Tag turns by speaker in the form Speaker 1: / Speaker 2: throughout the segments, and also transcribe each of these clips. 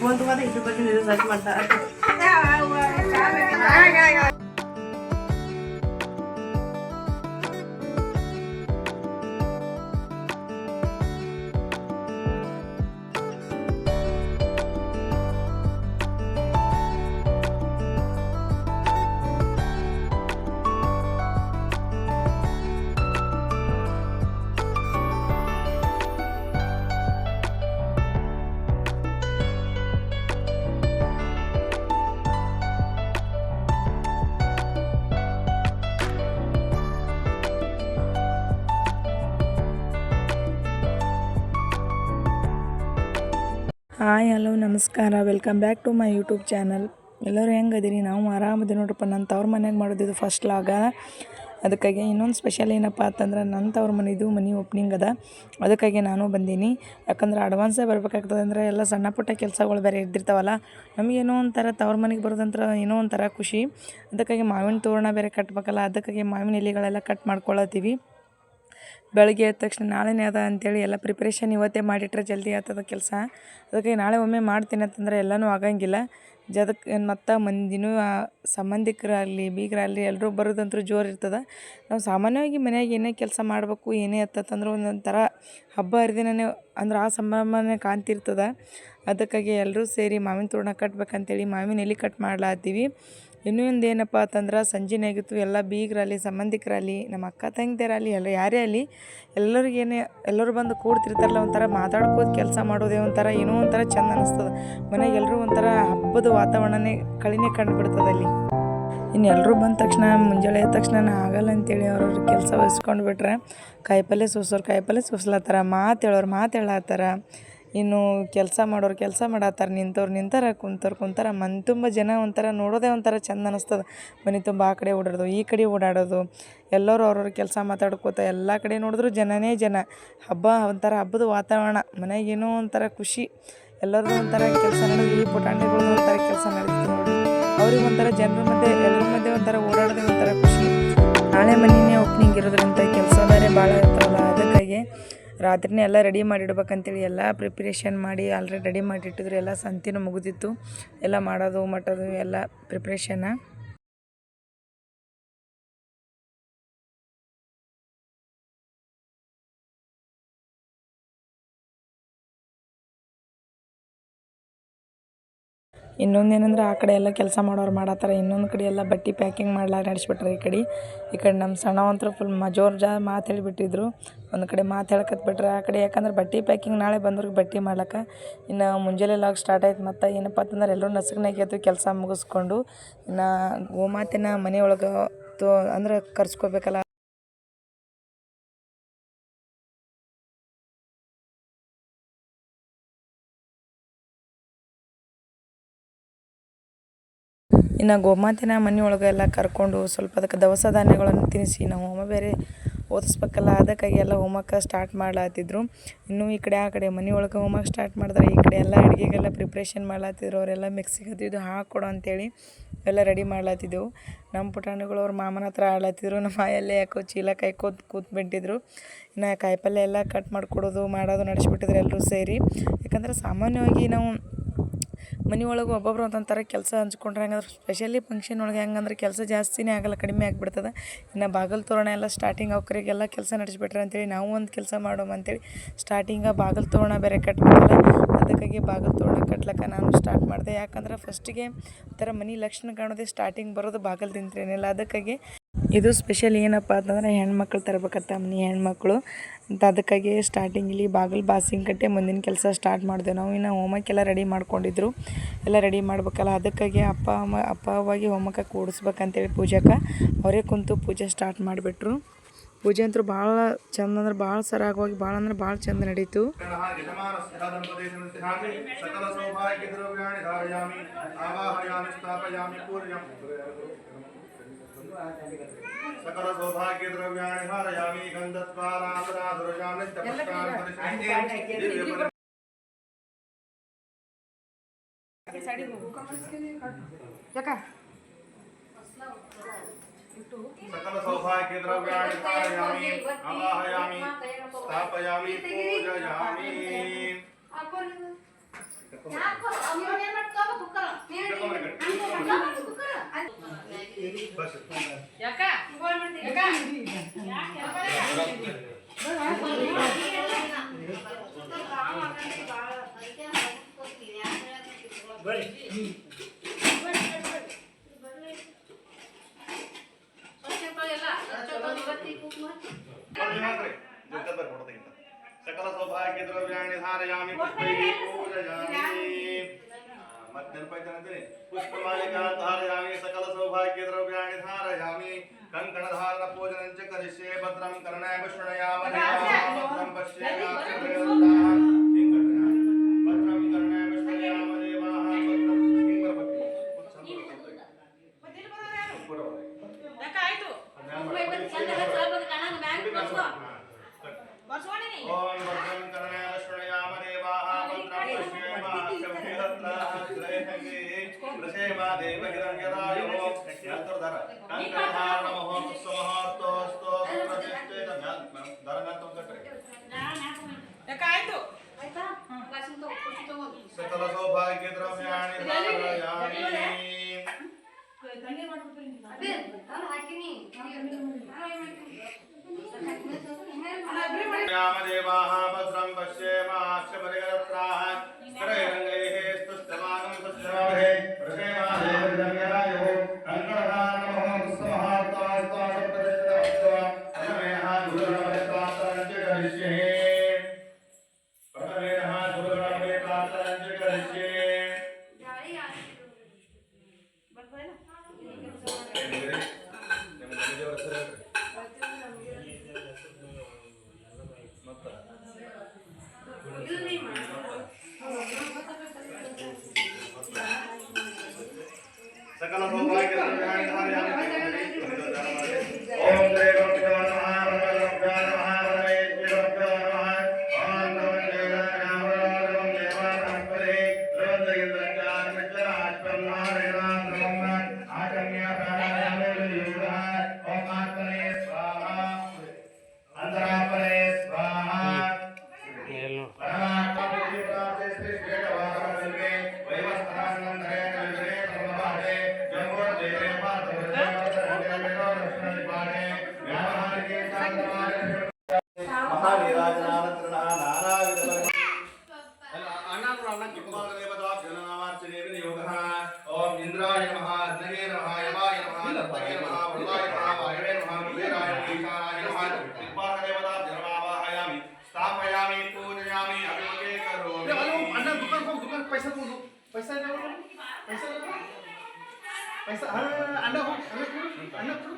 Speaker 1: Phone ತಗೊಂಡು ಇದ್ರ ಬಗ್ಗೆ ಸರ್ಚ್ ಮಾಡ್ತಾ
Speaker 2: ಹಾಯ್, ಹಲೋ, ನಮಸ್ಕಾರ. Welcome back to my YouTube channel ಎಲ್ಲರೂ ಹೆಂಗೆ ಅದೀರಿ? ನಾವು ಆರಾಮದಿ ನೋಡ್ರಪ್ಪ. ನನ್ನ ತವ್ರ ಮನೆಯಾಗ ಮಾಡೋದಿದ್ದು ಫಸ್ಟ್ ಲಾಗ ಅದಕ್ಕಾಗಿ ಇನ್ನೊಂದು ಸ್ಪೆಷಲ್ ಏನಪ್ಪ ಅಂತಂದ್ರೆ ನನ್ನ ತವ್ರ ಮನೆದು ಮನೆ ಓಪ್ನಿಂಗ್ ಅದ. ಅದಕ್ಕಾಗಿ ನಾನು ಬಂದೀನಿ. ಯಾಕಂದ್ರೆ ಅಡ್ವಾನ್ಸೇ ಬರಬೇಕಾಗ್ತದೆ ಅಂದರೆ ಎಲ್ಲ ಸಣ್ಣ ಪುಟ್ಟ ಕೆಲಸಗಳು ಬೇರೆ ಇದ್ದಿರ್ತಾವಲ್ಲ ನಮಗೇನೋ ಒಂಥರ ತವ್ರ ಮನೆಗೆ ಬರೋದಂತ್ರ ಏನೋ ಒಂಥರ ಖುಷಿ. ಅದಕ್ಕಾಗಿ ಮಾವಿನ ತೋರಣ ಬೇರೆ ಕಟ್ಬೇಕಲ್ಲ, ಅದಕ್ಕಾಗಿ ಮಾವಿನ ಎಲೆಗಳೆಲ್ಲ ಕಟ್ ಮಾಡ್ಕೊಳತ್ತೀವಿ. ಬೆಳಗ್ಗೆ ಎದ್ದ ತಕ್ಷಣ ನಾಳೆನೇ ಅದ ಅಂತೇಳಿ ಎಲ್ಲ ಪ್ರಿಪ್ರೇಷನ್ ಇವತ್ತೇ ಮಾಡಿಟ್ರೆ ಜಲ್ದಿ ಆಗ್ತದ ಕೆಲಸ. ಅದಕ್ಕೆ ನಾಳೆ ಒಮ್ಮೆ ಮಾಡ್ತೀನಿ ಅಂತಂದ್ರೆ ಎಲ್ಲನೂ ಆಗಂಗಿಲ್ಲ. ಜದಕ್ಕೆ ಮತ್ತು ಮಂದಿನೂ ಸಂಬಂಧಿಕರಾಗಲಿ, ಬೀಗರಾಗಲಿ ಎಲ್ಲರೂ ಬರೋದಂತೂ ಜೋರು ಇರ್ತದೆ. ನಾವು ಸಾಮಾನ್ಯವಾಗಿ ಮನ್ಯಾಗ ಏನೇ ಕೆಲಸ ಮಾಡಬೇಕು, ಏನೇ ಆತಂದ್ರೆ ಒಂದೊಂಥರ ಹಬ್ಬ ಹರಿದಿನನೇ ಅಂದ್ರೆ ಆ ಸಂಭ್ರಮನೇ ಕಾಣ್ತಿರ್ತದೆ ಅದಕ್ಕಾಗಿ ಎಲ್ಲರೂ ಸೇರಿ ಮಾವಿನ ತೋರಣ ಕಟ್ಬೇಕಂತೇಳಿ ಮಾವಿನ ಎಲೆ ಕಟ್ ಮಾಡ್ಲಾತ್ತೀವಿ. ಇನ್ನೂ ಒಂದು ಏನಪ್ಪ ಅಂತಂದ್ರೆ ಸಂಜೆನಾಗಿತ್ತು ಎಲ್ಲ ಬೀಗರಲ್ಲಿ ಸಂಬಂಧಿಕರಲ್ಲಿ ನಮ್ಮ ಅಕ್ಕ ತಂಗಿಯರಲ್ಲಿ ಎಲ್ಲ ಯಾರೇ ಆಗಲಿ, ಎಲ್ಲರಿಗೇನೆ ಎಲ್ಲರೂ ಬಂದು ಕೂಡ್ತಿರ್ತಾರಲ್ಲ ಒಂಥರ ಮಾತಾಡ್ಕೋತ ಕೆಲಸ ಮಾಡೋದೇ ಒಂಥರ ಏನೋ ಒಂಥರ ಚೆಂದ ಅನ್ನಿಸ್ತದೆ ಮನೆಗೆ ಎಲ್ಲರೂ ಒಂಥರ ಹಬ್ಬದ ವಾತಾವರಣನೇ ಕಳಿನೇ ಕಂಡುಬಿಡ್ತದೆ ಅಲ್ಲಿ. ಇನ್ನು ಎಲ್ಲರೂ ಬಂದ ತಕ್ಷಣ, ಮುಂಜಾನೆ ಎದ್ದ ತಕ್ಷಣ ನಾನು ಆಗಲ್ಲ ಅಂತೇಳಿ ಅವ್ರವ್ರ ಕೆಲಸ ವಹಿಸ್ಕೊಂಡು ಬಿಟ್ರೆ, ಕಾಯಿಪಲ್ಲೆ ಸೋಸೋರು ಕಾಯಿಪಲ್ಲೆ ಸೋಸ್ಲತ್ತಾರ, ಮಾತು ಹೇಳೋರು ಮಾತು ಹೇಳತ್ತಾರ. ಇನ್ನು ಕೆಲಸ ಮಾಡೋರು ಕೆಲಸ ಮಾಡತ್ತಾರ ನಿಂತವ್ರು ನಿಂತಾರ, ಕುಂತವ್ರು ಕುಂತಾರ, ಮನೆ ತುಂಬ ಜನ ಒಂಥರ ನೋಡೋದೇ ಒಂಥರ ಚಂದ ಅನಿಸ್ತದೆ. ಮನೆ ತುಂಬ ಆ ಕಡೆ ಓಡಾಡೋದು, ಈ ಕಡೆ ಓಡಾಡೋದು, ಎಲ್ಲರೂ ಅವ್ರವ್ರ ಕೆಲಸ ಮಾತಾಡ್ಕೋತ ಎಲ್ಲ ಕಡೆ ನೋಡಿದ್ರು ಜನನೇ ಜನ. ಹಬ್ಬ ಒಂಥರ ಹಬ್ಬದ ವಾತಾವರಣ ಮನೆಗೇನೋ ಒಂಥರ ಖುಷಿ. ಎಲ್ಲರದ್ದು ಒಂಥರ ಕೆಲಸ ನಡೆದು ಈ ಪುಟಾಣಿಗಳು ಒಂಥರ ಕೆಲಸ ನೋಡಿ. ಅವ್ರಿಗೆ ಒಂಥರ ಜನರ ಮಧ್ಯೆ, ಎಲ್ಲರ ಮಧ್ಯೆ ಒಂಥರ ಓಡಾಡೋದೇ ಒಂಥರ ಖುಷಿ. ನಾಳೆ ಮನೆಯೇ ಓಪನಿಂಗ್ ಇರೋದ್ರಿಂದ ಕೆಲಸ ಬೇರೆ ಭಾಳ ಇರ್ತಾವಲ್ಲ, ಅದಕ್ಕಾಗಿ ರಾತ್ರಿನೇ ಎಲ್ಲ ರೆಡಿ ಮಾಡಿಡ್ಬೇಕಂತೇಳಿ ಎಲ್ಲ ಪ್ರಿಪ್ರೇಷನ್ ಮಾಡಿ ಆಲ್ರೆಡಿ ರೆಡಿ ಮಾಡಿಟ್ಟಿದ್ರು, ಎಲ್ಲ ಸಂತೆನೂ ಮುಗಿದಿತ್ತು. ಎಲ್ಲ ಮಾಡೋದು ಮಟ್ಟೋದು ಎಲ್ಲ ಪ್ರಿಪ್ರೇಷನ್ನ ಇನ್ನೊಂದು ಏನಂದ್ರೆ ಆ ಕಡೆ ಎಲ್ಲ ಕೆಲಸ ಮಾಡೋರು ಮಾಡತ್ತಾರ, ಇನ್ನೊಂದು ಕಡೆ ಎಲ್ಲ ಬಟ್ಟೆ ಪ್ಯಾಕಿಂಗ್ ಮಾಡ್ಲಾಕ ನಡೆಸ್ಬಿಟ್ರೆ ಈ ಕಡೆ. ಈ ಕಡೆ ನಮ್ಮ ಸಣ್ಣವಂತರು ಫುಲ್ ಮಜೋರ್ ಜಾ ಮಾತು ಹೇಳಿಬಿಟ್ಟಿದ್ರು. ಒಂದು ಕಡೆ ಮಾತು ಹೇಳಕತ್ ಬಿಟ್ರೆ ಆ ಕಡೆ, ಯಾಕಂದ್ರೆ ಬಟ್ಟೆ ಪ್ಯಾಕಿಂಗ್ ನಾಳೆ ಬಂದವ್ರಿಗೆ ಬಟ್ಟೆ ಮಾಡ್ಲಕ್ಕ ಇನ್ನು ಮುಂಜಾನೆ ಲಾಗ್ ಸ್ಟಾರ್ಟ್ ಆಯ್ತು ಮತ್ತು ಏನಪ್ಪ ಅಂತಂದ್ರೆ ಎಲ್ಲರೂ ನಸುಗ್ನಾಗ ಎದ್ದು ಕೆಲಸ ಮುಗಿಸ್ಕೊಂಡು ಇನ್ನು ಗೋಮಾತೆನ ಮನೆಯೊಳಗೆ ತೋ ಅಂದ್ರೆ ಕರ್ಸ್ಕೋಬೇಕಲ್ಲ. ಇನ್ನು ಗೋಮಾತಿನ ಮನೆ ಒಳಗೆ ಎಲ್ಲ ಕರ್ಕೊಂಡು ಸ್ವಲ್ಪ ಅದಕ್ಕೆ ದವಸ ಧಾನ್ಯಗಳನ್ನು ತಿನ್ನಿಸಿ ನಾವು ಹೋಮ ಬೇರೆ ಓದಿಸ್ಬೇಕಲ್ಲ, ಅದಕ್ಕಾಗಿ ಎಲ್ಲ ಹೋಮಕ್ಕೆ ಸ್ಟಾರ್ಟ್ ಮಾಡ್ಲಾತಿದ್ರು. ಇನ್ನೂ ಈ ಕಡೆ ಆ ಕಡೆ ಮನೆ ಒಳಗೆ ಹೋಮಕ್ಕೆ ಸ್ಟಾರ್ಟ್ ಮಾಡಿದ್ರೆ, ಈ ಕಡೆ ಎಲ್ಲ ಅಡುಗೆಗೆಲ್ಲ ಪ್ರಿಪ್ರೇಷನ್ ಮಾಡ್ಲಾತಿದ್ರು, ಅವರೆಲ್ಲ ಮಿಕ್ಸಿಗೆ ಇದು ಹಾಕ್ಕೊಡು ಅಂತೇಳಿ ಎಲ್ಲ ರೆಡಿ ಮಾಡ್ಲಾತಿದ್ದೆವು. ನಮ್ಮ ಪುಟಾಣಿಗಳು ಅವ್ರ ಮಾಮನ ಹತ್ರ ಆಡ್ಲಾತಿದ್ರು ನಮ್ಮ ಮಾಯಲ್ಲೇ ಯಾಕೋ ಚೀಲ ಕಾಯ್ಕೋತ ಕೂತ್ಬಿಟ್ಟಿದ್ರು ಇನ್ನು ಕಾಯಿಪಲ್ಯ ಎಲ್ಲ ಕಟ್ ಮಾಡಿಕೊಡೋದು, ಮಾಡೋದು, ನಡೆಸ್ಬಿಟ್ಟಿದ್ರು ಎಲ್ಲರೂ ಸೇರಿ. ಯಾಕಂದ್ರೆ ಸಾಮಾನ್ಯವಾಗಿ ನಾವು ಮನೆ ಒಳಗೆ ಒಬ್ಬೊಬ್ರು ಒಂದೊಂದು ಕೆಲಸ ಹಂಚ್ಕೊಂಡ್ರೆ ಹೆಂಗಂದ್ರೆ ಸ್ಪೆಷಲಿ ಫಂಕ್ಷನ್ ಒಳಗೆ ಹೆಂಗಂದ್ರೆ ಕೆಲಸ ಜಾಸ್ತಿನೇ ಆಗಲ್ಲ, ಕಡಿಮೆ ಆಗಿಬಿಡ್ತದೆ. ಇನ್ನು ಬಾಗಲ್ ತೋರಣ ಎಲ್ಲ ಸ್ಟಾರ್ಟಿಂಗ್ ಅವ್ಕರಿಗೆಲ್ಲ ಕೆಲಸ ನಡೆಸ್ಬಿಟ್ರೆ ಅಂತೇಳಿ ನಾವು ಒಂದು ಕೆಲಸ ಮಾಡೋಮ ಅಂತೇಳಿ ಸ್ಟಾರ್ಟಿಂಗ ಬಾಗಲ್ ತೋರಣ ಬೇರೆ ಕಟ್ಬೇಕಲ್ಲ, ಅದಕ್ಕಾಗಿ ಬಾಗಲ್ ತೋರಣ ಕಟ್ಲಕ್ಕ ನಾನು ಸ್ಟಾರ್ಟ್ ಮಾಡಿದೆ. ಯಾಕಂದ್ರೆ ಫಸ್ಟಿಗೆ ಥರ ಮನೆ ಲಕ್ಷಣ ಕಾಣೋದೇ ಸ್ಟಾರ್ಟಿಂಗ್ ಬರೋದು ಬಾಗಿಲ್ದಿಂತ್ರೇನಿಲ್ಲ ಅದಕ್ಕಾಗಿ ಇದು ಸ್ಪೆಷಲ್ ಏನಪ್ಪ ಅಂತಂದ್ರೆ ಹೆಣ್ಮಕ್ಳು ತರಬೇಕತ್ತ ಮನೆ ಹೆಣ್ಮಕ್ಳು. ಅಂತ ಅದಕ್ಕಾಗಿ ಸ್ಟಾರ್ಟಿಂಗ್ ಇಲ್ಲಿ ಬಾಗಿಲು ಬಾಸಿಂಗ್ ಕಟ್ಟೆ ಮುಂದಿನ ಕೆಲಸ ಸ್ಟಾರ್ಟ್ ಮಾಡಿದೆವು. ನಾವು ಇನ್ನು ಹೋಮಕ್ಕೆಲ್ಲ ರೆಡಿ ಮಾಡ್ಕೊಂಡಿದ್ರು. ಎಲ್ಲ ರೆಡಿ ಮಾಡ್ಬೇಕಲ್ಲ, ಅದಕ್ಕಾಗಿ ಅಪ್ಪ ಅಮ್ಮ, ಅಪ್ಪ ಹೋಮಕ್ಕೆ ಕೂಡಿಸ್ಬೇಕಂತೇಳಿ ಪೂಜಕ್ಕೆ ಅವರೇ ಕುಂತು ಪೂಜೆ ಸ್ಟಾರ್ಟ್ ಮಾಡಿಬಿಟ್ರು. ಪೂಜೆ ಅಂತೂ ಭಾಳ ಚಂದ ಅಂದ್ರೆ ಭಾಳ ಸರಾಗವಾಗಿ ಭಾಳ ಅಂದ್ರೆ ಭಾಳ ಚಂದ ನಡೀತು.
Speaker 3: सकल सौभाग्य द्रव्याणि हारयामि गन्धत्वा सकल सौभाग्य द्रव्याणि धारयामि आवाहयामि स्थापयामि पूजयामि मत कब ಸಕಲ ಸೌಭಾಗ್ಯ ದ್ರವ್ಯಾಣಿ ಧಾರಯಾಮಿ ಪುಷ್ಪೈಃ ಪೂಜಯಾಮಿ ಮತ್ತೆ ನೆನಪಾಯ್ತಾನಂತೀನಿ ಪುಷ್ಪಮಾಲಿಕಾ ಧಾರಯಾಮಿ ಸಕಲ ಸೌಭಾಗ್ಯ ದ್ರವ್ಯಾಣಿ ಧಾರಯಾಮಿ ಕಂಕಣ ಧಾರಣ ಪೂಜನಂಚ ಕರಿಷ್ಯೆ ಭದ್ರಂ ಕರ್ಣಾಯ ಶೃಣಯಾಮ ಭದ್ರಂ ಪಶ್ಯೇಮ ಸಕಲ ಸೌಭಾಗ್ಯ ದ್ರವ್ಯ ರಾಮದೇವಾ
Speaker 4: ಭದ್ರಂ ಪಶ್ಯೇಮಾಕ್ಷ ಪರಿಗರತ್ರಾಹ ಕರೈರಂಗೈಹೇ पैसा लगा पैसा लगा पैसा हर अंडा हो अंडा हो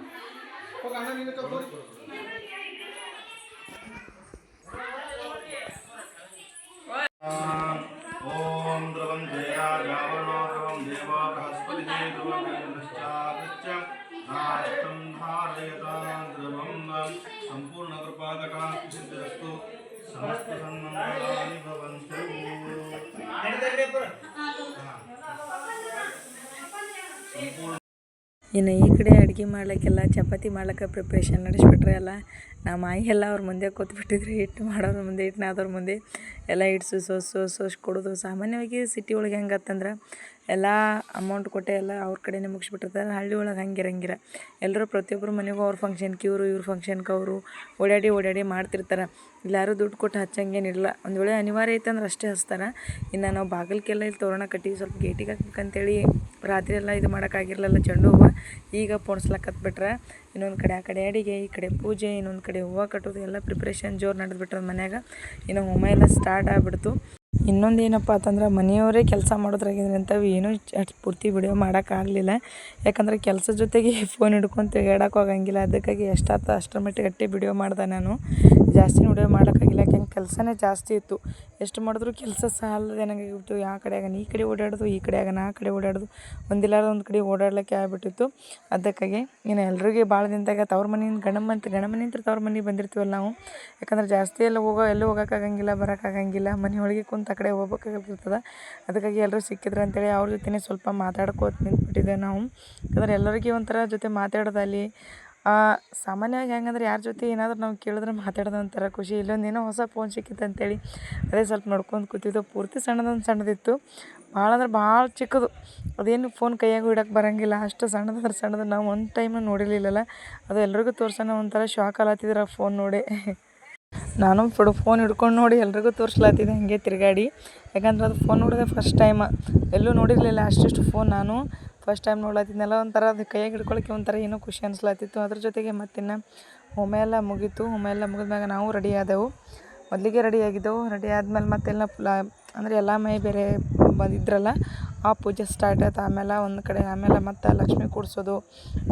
Speaker 3: अंडा नहीं तो बोल ओम द्रवम जया संपूर्ण समस्त सन्मङ्गलानि भवन्तु
Speaker 2: ಇನ್ನು ಈ ಕಡೆ ಅಡುಗೆ ಮಾಡ್ಲಿಕ್ಕೆಲ್ಲ ಚಪಾತಿ ಮಾಡ್ಲಿಕ್ಕೆ ಪ್ರಿಪ್ರೇಷನ್ ನಡೆಸ್ಬಿಟ್ರೆ ಎಲ್ಲ ನಮ್ಮ ಆಯಿ ಎಲ್ಲ ಅವ್ರ ಮುಂದೆ ಕೂತ್ಬಿಟ್ಟಿದ್ರು ಹಿಟ್ಟು ಮಾಡೋದ್ರ ಮುಂದೆ ಹಿಟ್ಟು ನಾದೋರ ಮುಂದೆ ಎಲ್ಲ ಹಿಟ್ಟು ಸೋಸ್ ಸೋಸ್ ಕೊಡೋದು. ಸಾಮಾನ್ಯವಾಗಿ ಸಿಟಿ ಒಳಗೆ ಹೆಂಗತ್ತಂದ್ರೆ ಎಲ್ಲ ಅಮೌಂಟ್ ಕೊಟ್ಟೆ ಎಲ್ಲ ಅವ್ರ ಕಡೆನೇ ಮುಗಿಸ್ಬಿಟ್ಟಿರ್ತಾರೆ. ಹಳ್ಳಿ ಒಳಗೆ ಹಂಗಿರಂಗಿರ ಎಲ್ಲರೂ ಪ್ರತಿಯೊಬ್ಬರು ಮನೆಗೂ ಅವ್ರ ಫಂಕ್ಷನ್ಗೆ ಇವರು, ಇವ್ರ ಫಂಕ್ಷನ್ಗೆ ಅವರು ಓಡಾಡಿ ಓಡಾಡಿ ಮಾಡ್ತಿರ್ತಾರೆ. ಎಲ್ಲರೂ ದುಡ್ಡು ಕೊಟ್ಟು ಹಚ್ಚಂಗೇನಿಲ್ಲ. ಒಂದು ವೇಳೆ ಅನಿವಾರ್ಯ ಐತೆ ಅಂದ್ರೆ ಅಷ್ಟೇ ಹಚ್ತಾರೆ. ಇನ್ನು ನಾವು ಬಾಗಿಲ್ಕೆಲ್ಲ ಇಲ್ಲಿ ತೋರಣ ಕಟ್ಟಿ ಸ್ವಲ್ಪ ಗೇಟಿಗೆ ಹಾಕ್ಬೇಕಂತೇಳಿ ರಾತ್ರಿ ಎಲ್ಲ ಇದು ಮಾಡೋಕ್ಕಾಗಿರಲಿಲ್ಲ ಚೆಂಡು ಹೂವು ಈಗ ಪೋಣಿಸ್ಲಕ್ಕತ್ಬಿಟ್ರೆ ಇನ್ನೊಂದು ಕಡೆ ಆ ಕಡೆ ಅಡಿಗೆ, ಈ ಕಡೆ ಪೂಜೆ, ಇನ್ನೊಂದು ಕಡೆ ಹೂವು ಕಟ್ಟೋದು, ಎಲ್ಲ ಪ್ರಿಪ್ರೇಷನ್ ಜೋರು ನಡೆದ್ಬಿಟ್ರೆ ಮನ್ಯಾಗ. ಇನ್ನು ಹೋಮ ಎಲ್ಲ ಸ್ಟಾರ್ಟ್ ಆಗಿಬಿಡ್ತು. ಇನ್ನೊಂದು ಏನಪ್ಪ ಅಂತಂದ್ರೆ ಮನೆಯವರೇ ಕೆಲಸ ಮಾಡೋದ್ರಾಗಿದ್ರೆ ಅಂಥವು ಏನೂ ಪೂರ್ತಿ ವಿಡಿಯೋ ಮಾಡೋಕ್ಕಾಗಲಿಲ್ಲ ಯಾಕಂದ್ರೆ ಕೆಲಸ ಜೊತೆಗೆ ಫೋನ್ ಹಿಡ್ಕೊಂಡು ತಿರುಗಾಡಕ್ಕೆ ಹೋಗಂಗಿಲ್ಲ. ಅದಕ್ಕಾಗಿ ಎಷ್ಟಾತ ಅಷ್ಟರ ಮಟ್ಟಿಗೆ ಗಟ್ಟಿ ವಿಡಿಯೋ ಮಾಡ್ದೆ ನಾನು. ಜಾಸ್ತಿ ವಿಡಿಯೋ ಮಾಡೋಕ್ಕಾಗಿಲ್ಲ ಯಾಕೆಂದ್ರೆ ಕೆಲಸನೇ ಜಾಸ್ತಿ ಇತ್ತು. ಎಷ್ಟು ಮಾಡಿದ್ರು ಕೆಲಸ ಸಾಲದೆ ನನಗಾಗಿಬಿಟ್ಟು ಯಾವ ಕಡೆ ಆಗ ಈ ಕಡೆ ಓಡಾಡೋದು, ಈ ಕಡೆ ಆಗೋಣ ನಾ ಕಡೆ ಓಡಾಡೋದು, ಒಂದಿಲ್ಲಾರ ಒಂದು ಕಡೆ ಓಡಾಡ್ಲಿಕ್ಕೆ ಆಗ್ಬಿಟ್ಟಿತ್ತು. ಅದಕ್ಕಾಗಿ ಇನ್ನು ಎಲ್ರಿಗೆ ಭಾಳ ದಿನದಾಗ ತವ್ರ ಮನೆಯಿಂದ ಗಂಡ ಮನೆ ಗಂಡ ಮನೆಯಿಂದ ತವ್ರ ಮನೆಗೆ ಬಂದಿರ್ತೀವಲ್ಲ ನಾವು, ಯಾಕಂದ್ರೆ ಜಾಸ್ತಿ ಎಲ್ಲ ಹೋಗೋ, ಎಲ್ಲೂ ಹೋಗೋಕ್ಕಾಗಂಗಿಲ್ಲ, ಬರೋಕ್ಕಾಗಂಗಿಲ್ಲ, ಮನೆಯೊಳಗೆ ಕುಂತ ಆ ಕಡೆ ಹೋಗ್ಬೇಕಾಗಿರ್ತದೆ. ಅದಕ್ಕಾಗಿ ಎಲ್ಲರೂ ಸಿಕ್ಕಿದ್ರು ಅಂತೇಳಿ ಅವ್ರ ಜೊತೆ ಸ್ವಲ್ಪ ಮಾತಾಡ್ಕೋತ ನಿಂತ್ಬಿಟ್ಟಿದ್ದೆ ನಾವು. ಯಾಕಂದ್ರೆ ಎಲ್ಲರಿಗೆ ಒಂಥರ ಜೊತೆ ಮಾತಾಡೋದಲ್ಲಿ ಸಾಮಾನ್ಯವಾಗಿ ಹೆಂಗಂದ್ರೆ ಯಾರ ಜೊತೆ ಏನಾದರೂ ನಾವು ಕೇಳಿದ್ರೆ ಮಾತಾಡೋದು ಒಂಥರ ಖುಷಿ. ಇಲ್ಲೊಂದು ಏನೋ ಹೊಸ ಫೋನ್ ಸಿಕ್ಕಿತ್ತು ಅಂತೇಳಿ ಅದೇ ಸ್ವಲ್ಪ ನೋಡ್ಕೊಂಡು ಕೂತಿದ್ದೆವು ಪೂರ್ತಿ ಸಣ್ಣದೊಂದು ಸಣ್ಣದಿತ್ತು. ಭಾಳ ಅಂದ್ರೆ ಭಾಳ ಚಿಕ್ಕದು. ಅದೇನು ಫೋನ್ ಕೈಯಾಗೂ ಇಡಕ್ಕೆ ಬರೋಂಗಿಲ್ಲ. ಅಷ್ಟು ಸಣ್ಣದಂದ್ರೆ ಸಣ್ಣದು. ನಾವು ಒಂದು ಟೈಮ್ ನೋಡಿರಲಿಲ್ಲಲ್ಲ. ಅದು ಎಲ್ರಿಗೂ ತೋರ್ಸೋಣ ಒಂಥರ ಶಾಕ್ ಅಲತ್ತಿದ್ರು ಆ ಫೋನ್ ನೋಡಿ. ನಾನು ಫುಡು ಫೋನ್ ಹಿಡ್ಕೊಂಡು ನೋಡಿ ಎಲ್ರಿಗೂ ತೋರಿಸ್ಲಾತಿದ್ದೆ ಹಾಗೆ ತಿರುಗಾಡಿ. ಯಾಕಂದ್ರೆ ಅದು ಫೋನ್ ನೋಡಿದೆ ಫಸ್ಟ್ ಟೈಮ್ ಎಲ್ಲೂ ನೋಡಿರಲಿಲ್ಲ ಅಷ್ಟಿಷ್ಟು ಫೋನ್ ನಾನು. ಫಸ್ಟ್ ಟೈಮ್ ನೋಡ್ಲತ್ತಿದ್ನಲ್ಲ ಒಂಥರ ಅದು ಕೈಯಾಗ ಹಿಡ್ಕೊಳಕ್ಕೆ ಒಂಥರ ಏನೋ ಖುಷಿ ಅನಿಸ್ಲತ್ತಿತ್ತು ಅದ್ರ ಜೊತೆಗೆ ಮತ್ತಿನ್ನು ಹೋಮ ಎಲ್ಲ ಮುಗೀತು. ಹೋಮ ಎಲ್ಲ ಮುಗಿದ್ಮ್ಯಾಗ ನಾವು ರೆಡಿ ಆದೆವು. ಮೊದಲಿಗೆ ರೆಡಿ ಆಗಿದ್ದೆವು. ರೆಡಿ ಆದ್ಮೇಲೆ ಮತ್ತೆಲ್ಲ ಅಂದರೆ ಎಲ್ಲ ಮೈ ಬೇರೆ ಬಂದಿದ್ರಲ್ಲ, ಆ ಪೂಜೆ ಸ್ಟಾರ್ಟ್ ಆಯ್ತು ಆಮೇಲೆ ಒಂದು ಕಡೆ ಆಮೇಲೆ ಮತ್ತೆ ಲಕ್ಷ್ಮಿ ಕೂಡಿಸೋದು,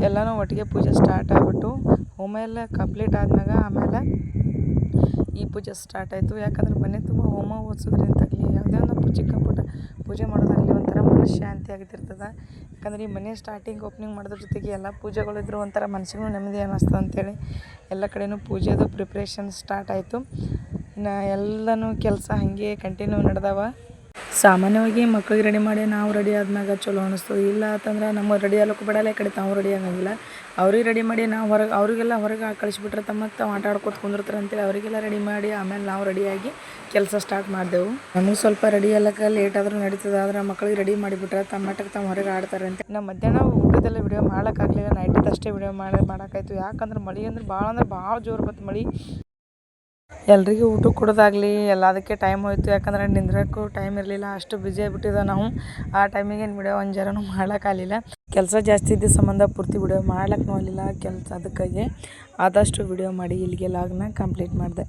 Speaker 2: ಎಲ್ಲನೂ ಒಟ್ಟಿಗೆ ಪೂಜೆ ಸ್ಟಾರ್ಟ್ ಆಗ್ಬಿಟ್ಟು ಹೋಮ ಎಲ್ಲ ಕಂಪ್ಲೀಟ್ ಆದ್ಮ್ಯಾಗ ಆಮೇಲೆ ಈ ಪೂಜೆ ಸ್ಟಾರ್ಟ್ ಆಯಿತು. ಯಾಕಂದ್ರೆ ಮನೆ ತುಂಬ ಹೋಮ ಓದಿಸೋದ್ರಿಂದಾಗಲಿ, ಯಾವುದೇ ಒಂದು ಚಿಕ್ಕ ಪೂಜೆ ಮಾಡೋದಾಗಲಿ ಮನಸ್ಸು ಶಾಂತಿ ಆಗ್ತಿರ್ತದೆ ಯಾಕಂದ್ರೆ ಈ ಮನೆ ಸ್ಟಾರ್ಟಿಂಗ್ ಓಪನಿಂಗ್ ಮಾಡೋದ್ರ ಜೊತೆಗೆ ಎಲ್ಲ ಪೂಜೆಗಳಿದ್ರು ಒಂಥರ ಮನಸ್ಸಿಗೂ ನೆಮ್ಮದಿ ಅನ್ನಿಸ್ತದೆ ಅಂಥೇಳಿ ಎಲ್ಲ ಕಡೆನೂ ಪೂಜೆದು ಪ್ರಿಪ್ರೇಷನ್ ಸ್ಟಾರ್ಟ್ ಆಯಿತು. ಇನ್ನು ಎಲ್ಲನೂ ಕೆಲಸ ಹಾಗೆ ಕಂಟಿನ್ಯೂ ನಡೆದವ. ಸಾಮಾನ್ಯವಾಗಿ ಮಕ್ಳಿಗೆ ರೆಡಿ ಮಾಡಿ ನಾವು ರೆಡಿ ಆದ್ಮ್ಯಾಗ ಚಲೋ ಅನಿಸ್ತದೆ. ಇಲ್ಲ ಅಂತಂದ್ರೆ ನಮ್ಮ ರೆಡಿ ಆಗ್ಲಿಕ್ಕೂ ಬಿಡಲ್ಲ ಕಡೆ ತಾವು ರೆಡಿ ಆಗಂಗಿಲ್ಲ. ಅವ್ರಿಗೆ ರೆಡಿ ಮಾಡಿ ನಾವು ಹೊರಗೆ, ಅವರಿಗೆಲ್ಲ ಹೊರಗೆ ಕಳಿಸ್ಬಿಟ್ರೆ ತಮ್ಮ ತಾವು ಆಟ ಆಡ್ಕೊತ ಕುಂದಿರ್ತಾರೆ ಅಂತೇಳಿ ಅವರಿಗೆಲ್ಲ ರೆಡಿ ಮಾಡಿ ಆಮೇಲೆ ನಾವು ರೆಡಿಯಾಗಿ ಕೆಲಸ ಸ್ಟಾರ್ಟ್ ಮಾಡಿದೆವು. ನಮಗೆ ಸ್ವಲ್ಪ ರೆಡಿ ಎಲ್ಲಕ್ಕೆ ಲೇಟ್ ಆದರೂ ನಡೀತದೆ, ಆದ್ರೆ ಮಕ್ಳಿಗೆ ರೆಡಿ ಮಾಡಿಬಿಟ್ರೆ ತಮ್ಮ ಮಟ್ಟಕ್ಕೆ ತಾವು ಹೊರಗೆ ಆಡ್ತಾರೆ ಅಂತ. ನಮ್ಮ ಮಧ್ಯಾಹ್ನ ಊಟದಲ್ಲೇ ವಿಡಿಯೋ ಮಾಡೋಕ್ಕಾಗಲಿಲ್ಲ ನೈಟದ್ದು ಅಷ್ಟೇ ವಿಡಿಯೋ ಮಾಡಿ ಮಾಡೋಕ್ಕಾಯ್ತು ಯಾಕಂದ್ರೆ ಮಳೆ ಅಂದ್ರೆ ಭಾಳ ಅಂದ್ರೆ ಭಾಳ ಜೋರು ಬತ್ತು ಮಳೆ. ಎಲ್ರಿಗೂ ಊಟ ಕೊಡೋದಾಗಲಿ, ಎಲ್ಲದಕ್ಕೆ ಟೈಮ್ ಹೋಯ್ತು. ಯಾಕಂದ್ರೆ ನಿಂದ್ರಕ್ಕೂ ಟೈಮ್ ಇರಲಿಲ್ಲ. ಅಷ್ಟು ಬ್ಯುಸಿ ಆಗಿಬಿಟ್ಟಿದ್ದೆ ನಾವು. ಆ ಟೈಮಿಗೆ ಏನು ಬಿಡೋ ಒಂದು ಜರನೂ ಮಾಡೋಕ್ಕಾಗಲಿಲ್ಲ ಕೆಲಸ ಜಾಸ್ತಿ ಇದ್ದ ಸಂಬಂಧ ಪೂರ್ತಿ ವಿಡಿಯೋ ಮಾಡ್ಲಿಕ್ಕೆ ಆಗಲಿಲ್ಲ ಕೆಲಸ ಅದಕ್ಕಾಗಿ ಆದಷ್ಟು ವಿಡಿಯೋ ಮಾಡಿ, ಇಲ್ಲಿಗೆ ಲಾಗ್ನ ಕಂಪ್ಲೀಟ್ ಮಾಡಿದೆ.